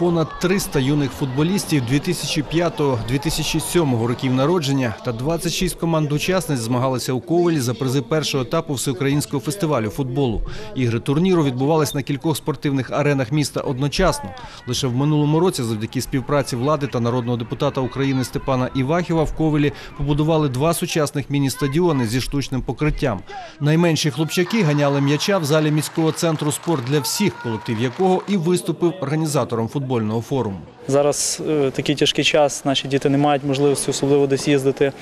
понад 300 юних футболістів 2005-2007 років народження та 26 команд учасниць змагалися у Ковелі за призи першого етапу всеукраїнського фестивалю футболу. Ігри турніру відбувались на кількох спортивних аренах міста одночасно. Лише в минулому році, завдяки співпраці влади та народного депутата України Степана Івахіва в Ковелі побудували два сучасних міні-стадіони зі штучним покриттям. Найменші хлопчаки ганяли м'яча в залі міського центру спорт для всіх, колектив якого і виступив організатором футбольного форуму. Зараз е, такий тяжкий час, наші діти не мають можливості особливо десь їздити.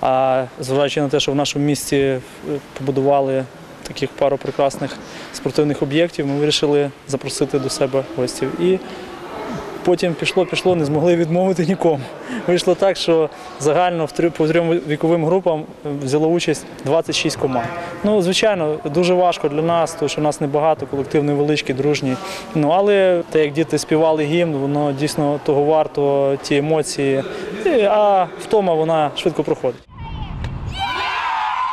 А зважаючи на те, що в нашому місті е, побудували таких пару прекрасних спортивних об'єктів, ми вирішили запросити до себе гостів. І потім пішло, пішло, не змогли відмовити нікому. Вийшло так, що загально по трьом віковим групам взяло участь 26 команд. Ну, звичайно, дуже важко для нас, тому що нас небагато, колектив невеличкий, дружній. Ну, але те, як діти співали гімн, воно дійсно того варто, ті емоції. А втома вона швидко проходить.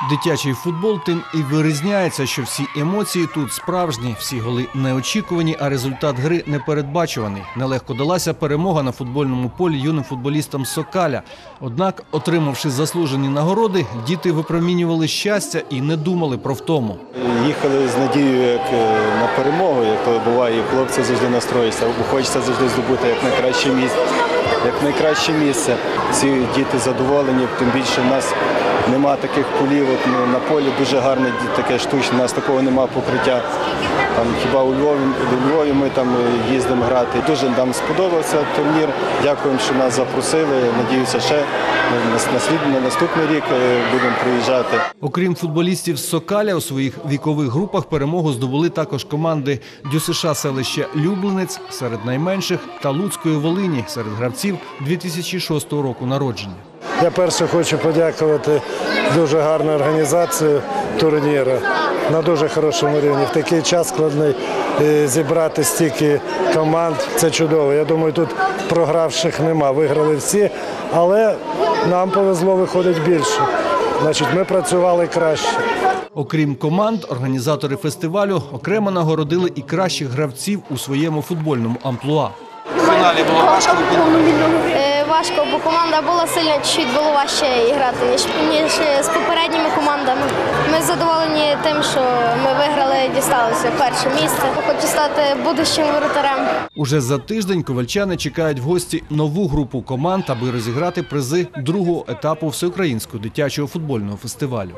Дитячий футбол тим і вирізняється, що всі емоції тут справжні, всі голи неочікувані, а результат гри непередбачуваний. Нелегко далася перемога на футбольному полі юним футболістам Сокаля. Однак, отримавши заслужені нагороди, діти випромінювали щастя і не думали про втому. Їхали з надією як е, на перемогу, як то буває, і хлопці завжди настроюються, бо хочеться завжди здобути як найкраще місце. Як найкраще місце. Всі діти задоволені, тим більше нас нема таких полів. От, ну, на полі дуже гарне таке штучне, у нас такого нема покриття. Там, хіба у Львові, у Львові ми там е, їздимо грати. Дуже нам сподобався турнір. Дякуємо, що нас запросили. Надіюся, ще на, на, наступний рік е, будемо приїжджати. Окрім футболістів з Сокаля, у своїх вікових групах перемогу здобули також команди ДЮСШ селище Люблинець серед найменших та Луцької Волині серед гравців 2006 року народження. Я перше хочу подякувати дуже гарну організацію турніру на дуже хорошому рівні. В такий час складний е, зібрати стільки команд. Це чудово. Я думаю, тут програвших нема. Виграли всі, але нам повезло виходить більше. Значить, ми працювали краще. Окрім команд, організатори фестивалю окремо нагородили і кращих гравців у своєму футбольному амплуа. Е, Важко, бо команда була сильна, чуть було важче грати, ніж, ніж з попередніми командами. Ми задоволені тим, що ми виграли, дісталося перше місце. Хочу стати будущим воротарем. Уже за тиждень ковальчани чекають в гості нову групу команд, аби розіграти призи другого етапу всеукраїнського дитячого футбольного фестивалю.